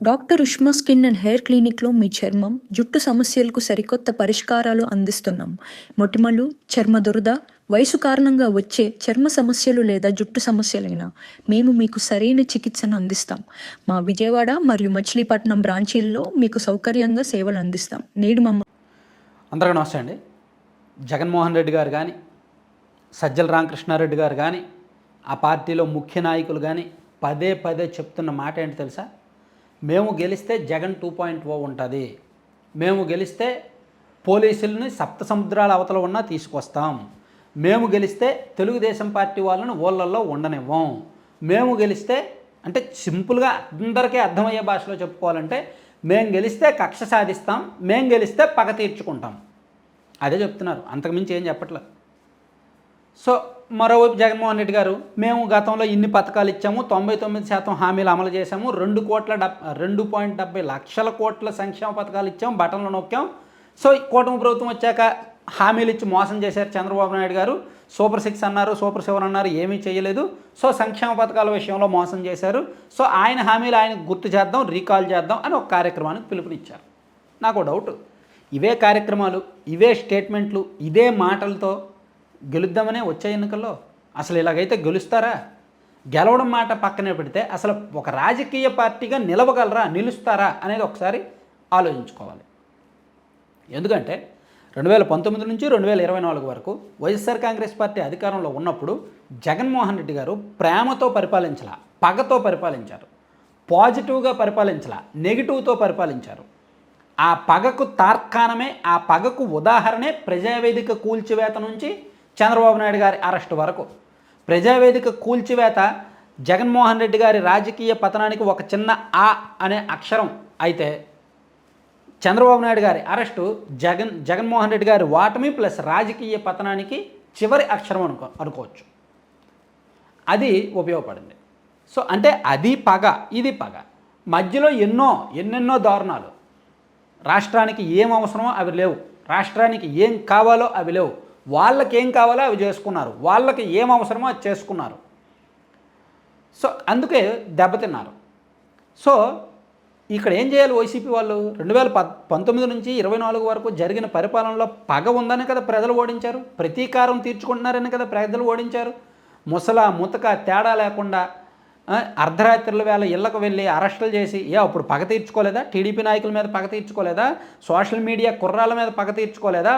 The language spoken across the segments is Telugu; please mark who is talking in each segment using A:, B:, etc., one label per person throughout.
A: Doctor Ushma skin and hair క్లినిక్లో మీ చర్మం జుట్టు సమస్యలకు సరికొత్త పరిష్కారాలు అందిస్తున్నాం. మొటిమలు చర్మ దురద వయసు కారణంగా వచ్చే చర్మ సమస్యలు లేదా జుట్టు సమస్యలైనా మేము మీకు సరైన చికిత్సను అందిస్తాం. మా విజయవాడ మరియు మచిలీపట్నం బ్రాంచీల్లో మీకు సౌకర్యంగా సేవలు అందిస్తాం. నేడు మమ్మ
B: అందరికీ నమస్తే అండి. జగన్మోహన్ రెడ్డి గారు కానీ సజ్జల రామకృష్ణారెడ్డి గారు కానీ ఆ పార్టీలో ముఖ్య నాయకులు కానీ పదే పదే చెప్తున్న మాట ఏంటి తెలుసా? మేము గెలిస్తే జగన్ టూ పాయింట్ ఓ ఉంటుంది. మేము గెలిస్తే పోలీసుల్ని సప్త సముద్రాల అవతల ఉన్నా తీసుకొస్తాం. మేము గెలిస్తే తెలుగుదేశం పార్టీ వాళ్ళని ఊళ్ళల్లో ఉండనివ్వం. మేము గెలిస్తే అంటే సింపుల్గా అందరికీ అర్థమయ్యే భాషలో చెప్పుకోవాలంటే మేము గెలిస్తే కక్ష సాధిస్తాం మేము గెలిస్తే పగ తీర్చుకుంటాం. అదే చెప్తున్నారు. అంతకుమించి ఏం చెప్పట్లేదు. సో మరోవైపు జగన్మోహన్ రెడ్డి గారు మేము గతంలో ఇన్ని పథకాలు ఇచ్చాము తొంభై తొమ్మిది శాతం హామీలు అమలు చేశాము రెండు కోట్ల డబ్ రెండు పాయింట్ డెబ్బై లక్షల కోట్ల సంక్షేమ పథకాలు ఇచ్చాం బటన్లు నొక్కాం. సో ఈ కూటమి ప్రభుత్వం వచ్చాక హామీలు ఇచ్చి మోసం చేశారు చంద్రబాబు నాయుడు గారు. సూపర్ సిక్స్ అన్నారు సూపర్ సెవెన్ అన్నారు ఏమీ చేయలేదు. సో సంక్షేమ పథకాల విషయంలో మోసం చేశారు. సో ఆయన హామీలు ఆయన గుర్తు చేద్దాం రీకాల్ చేద్దాం అని ఒక కార్యక్రమానికి పిలుపునిచ్చారు. నాకు డౌట్. ఇవే కార్యక్రమాలు ఇవే స్టేట్మెంట్లు ఇదే మాటలతో గెలుద్దామనే వచ్చే ఎన్నికల్లో అసలు ఇలాగైతే గెలుస్తారా? గెలవడం మాట పక్కనే పెడితే అసలు ఒక రాజకీయ పార్టీగా నిలవగలరా నిలుస్తారా అనేది ఒకసారి ఆలోచించుకోవాలి. ఎందుకంటే రెండు వేల పంతొమ్మిది నుంచి రెండు వేల ఇరవై నాలుగు వరకు వైఎస్ఆర్ కాంగ్రెస్ పార్టీ అధికారంలో ఉన్నప్పుడు జగన్మోహన్ రెడ్డి గారు ప్రేమతో పరిపాలించాల పగతో పరిపాలించారు. పాజిటివ్గా పరిపాలించాల నెగిటివ్తో పరిపాలించారు. ఆ పగకు తార్కాణమే ఆ పగకు ఉదాహరణే ప్రజావేదిక కూల్చివేత నుంచి చంద్రబాబు నాయుడు గారి అరెస్ట్ వరకు. ప్రజావేదిక కూల్చివేత జగన్మోహన్ రెడ్డి గారి రాజకీయ పతనానికి ఒక చిన్న ఆ అనే అక్షరం అయితే చంద్రబాబు నాయుడు గారి అరెస్టు జగన్ జగన్మోహన్ రెడ్డి గారి వాటమి ప్లస్ రాజకీయ పతనానికి చివరి అక్షరం అనుకో అనుకోవచ్చు. అది ఉపయోగపడింది. సో అంటే అది పగ ఇది పగ. మధ్యలో ఎన్నో ఎన్నెన్నో దారుణాలు. రాష్ట్రానికి ఏం అవసరమో అవి లేవు. రాష్ట్రానికి ఏం కావాలో అవి లేవు. వాళ్ళకి ఏం కావాలో అవి చేసుకున్నారు. వాళ్ళకి ఏం అవసరమో అది చేసుకున్నారు. సో అందుకే దెబ్బతిన్నారు. సో ఇక్కడ ఏం చేయాలి వైసీపీ వాళ్ళు? రెండు వేల పంతొమ్మిది నుంచి ఇరవై నాలుగు వరకు జరిగిన పరిపాలనలో పగ ఉందని కదా ప్రజలు ఓడించారు. ప్రతీకారం తీర్చుకుంటున్నారని కదా ప్రజలు ఓడించారు. ముసల ముతక తేడా లేకుండా అర్ధరాత్రుల వేళ ఇళ్ళకు వెళ్ళి అరెస్టులు చేసి ఏ అప్పుడు పగ తీర్చుకోలేదా? టీడీపీ నాయకుల మీద పగ తీర్చుకోలేదా? సోషల్ మీడియా కుర్రాల మీద పగ తీర్చుకోలేదా?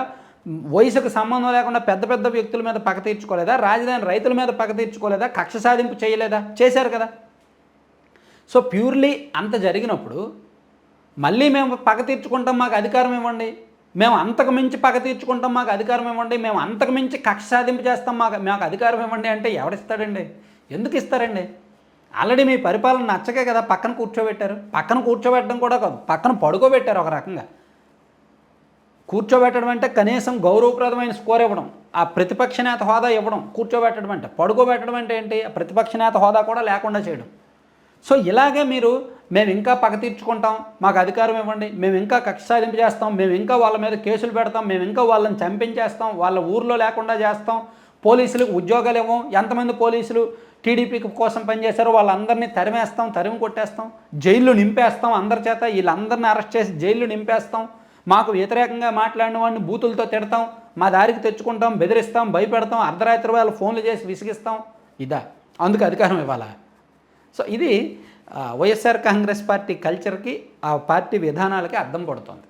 B: వయసుకు సంబంధం లేకుండా పెద్ద పెద్ద వ్యక్తుల మీద పగ తీర్చుకోలేదా? రాజధాని రైతుల మీద పగ తీర్చుకోలేదా? కక్ష సాధింపు చేయలేదా? చేశారు కదా. సో ప్యూర్లీ అంత జరిగినప్పుడు మళ్ళీ మేము పగ తీర్చుకుంటాం మాకు అధికారం ఇవ్వండి. మేము అంతకు మించి పగ తీర్చుకుంటాం మాకు అధికారం ఇవ్వండి. మేము అంతకు మించి కక్ష సాధింపు చేస్తాం మాకు మాకు అధికారం ఇవ్వండి అంటే ఎవడిస్తాడండి? ఎందుకు ఇస్తారండి? ఆల్రెడీ మీ పరిపాలన నచ్చకే కదా పక్కన కూర్చోబెట్టారు. పక్కన కూర్చోబెట్టడం కూడా కాదు పక్కన పడుకోబెట్టారు ఒక రకంగా. కూర్చోబెట్టడం అంటే కనీసం గౌరవప్రదమైన స్కోర్ ఇవ్వడం ఆ ప్రతిపక్ష నేత హోదా ఇవ్వడం కూర్చోబెట్టడం అంటే పడుకోబెట్టడం అంటే ఏంటి? ఆ ప్రతిపక్ష నేత హోదా కూడా లేకుండా చేయడం. సో ఇలాగే మీరు మేము ఇంకా పగ తీర్చుకుంటాం మాకు అధికారం ఇవ్వండి మేము ఇంకా కక్ష సాధింపు చేస్తాం మేము ఇంకా వాళ్ళ మీద కేసులు పెడతాం మేము ఇంకా వాళ్ళని చంపించేస్తాం వాళ్ళ ఊర్లో లేకుండా చేస్తాం పోలీసులకు ఉద్యోగాలు ఇవ్వం ఎంతమంది పోలీసులు టీడీపీ కోసం పనిచేశారో వాళ్ళందరినీ తరిమేస్తాం తరిమి కొట్టేస్తాం జైల్లో నింపేస్తాం అందరి చేత వీళ్ళందరినీ అరెస్ట్ చేసి జైల్లో నింపేస్తాం. మాకు వ్యతిరేకంగా మాట్లాడిన వాడిని బూతులతో తిడతాం మా దారికి తెచ్చుకుంటాం బెదిరిస్తాం భయపెడతాం అర్ధరాత్రి వేళ ఫోన్లు చేసి విసిగిస్తాం. ఇదా. అందుకు అధికారం ఇవ్వాలా? సో ఇది వైఎస్ఆర్ కాంగ్రెస్ పార్టీ కల్చర్కి ఆ పార్టీ విధానాలకి అర్థం పడుతుంది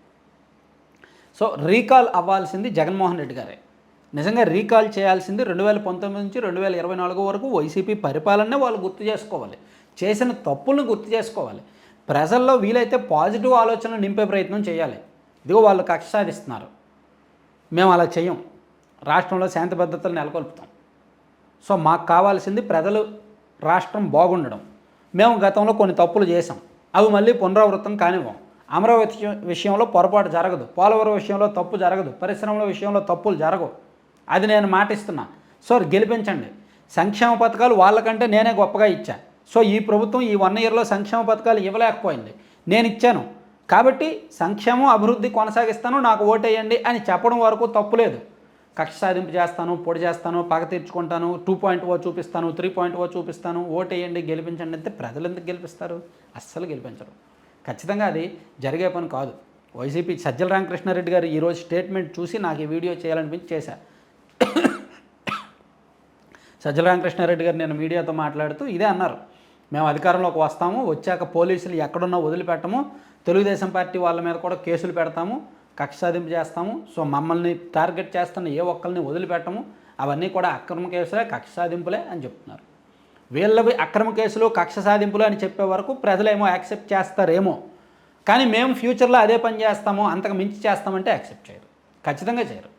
B: సో రీకాల్ అవ్వాల్సింది జగన్మోహన్ రెడ్డి గారే. నిజంగా రీకాల్ చేయాల్సింది రెండు వేల పంతొమ్మిది నుంచి రెండు వేల ఇరవై నాలుగు వరకు వైసీపీ పరిపాలనే వాళ్ళు గుర్తు చేసుకోవాలి. చేసిన తప్పులను గుర్తు చేసుకోవాలి. ప్రజల్లో వీలైతే పాజిటివ్ ఆలోచనలు నింపే ప్రయత్నం చేయాలి. ఇదిగో వాళ్ళు కక్ష సాధిస్తున్నారు మేము అలా చేయం రాష్ట్రంలో శాంతి భద్రతలు నెలకొల్పుతాం. సో మాకు కావాల్సింది ప్రజలు రాష్ట్రం బాగుండడం. మేము గతంలో కొన్ని తప్పులు చేసాం అవి మళ్ళీ పునరావృతం కానివ్వం. అమరావతి విషయంలో పొరపాటు జరగదు. పోలవరం విషయంలో తప్పు జరగదు. పరిశ్రమల విషయంలో తప్పులు జరగవు. అది నేను మాటిస్తున్నా. సో గెలిపించండి. సంక్షేమ పథకాలు వాళ్ళకంటే నేనే గొప్పగా ఇచ్చా. సో ఈ ప్రభుత్వం ఈ వన్ ఇయర్లో సంక్షేమ పథకాలు ఇవ్వలేకపోయింది. నేను ఇచ్చాను. కాబట్టి సంక్షేమం అభివృద్ధి కొనసాగిస్తాను నాకు ఓటేయండి అని చెప్పడం వరకు తప్పులేదు కక్ష సాధింపు చేస్తాను పొడి చేస్తాను పగ తీర్చుకుంటాను టూ పాయింట్ ఓ చూపిస్తాను త్రీ పాయింట్ ఓ చూపిస్తాను ఓటేయండి గెలిపించండి అంటే ప్రజలు ఎందుకు గెలిపిస్తారు? అస్సలు గెలిపించరు. ఖచ్చితంగా అది జరిగే పని కాదు. వైసీపీ సజ్జల రామకృష్ణారెడ్డి గారు ఈరోజు స్టేట్మెంట్ చూసి నాకు ఈ వీడియో చేయాలనిపించి చేశా. సజ్జల రామకృష్ణారెడ్డి గారు నేను మీడియాతో మాట్లాడుతూ ఇదే అన్నారు. మేము అధికారంలోకి వస్తాము వచ్చాక పోలీసులు ఎక్కడున్నా వదిలిపెట్టము తెలుగుదేశం పార్టీ వాళ్ళ మీద కూడా కేసులు పెడతాము కక్ష సాధింపు చేస్తాము. సో మమ్మల్ని టార్గెట్ చేస్తున్న ఏ ఒక్కరిని వదిలిపెట్టము. అవన్నీ కూడా అక్రమ కేసులే కక్ష సాధింపులే అని చెప్తున్నారు. వీళ్ళవి అక్రమ కేసులు కక్ష సాధింపులు అని చెప్పే వరకు ప్రజలేమో యాక్సెప్ట్ చేస్తారేమో. కానీ మేము ఫ్యూచర్లో అదే పని చేస్తాము అంతకు మించి చేస్తామంటే యాక్సెప్ట్ చేయరు. ఖచ్చితంగా చేయరు.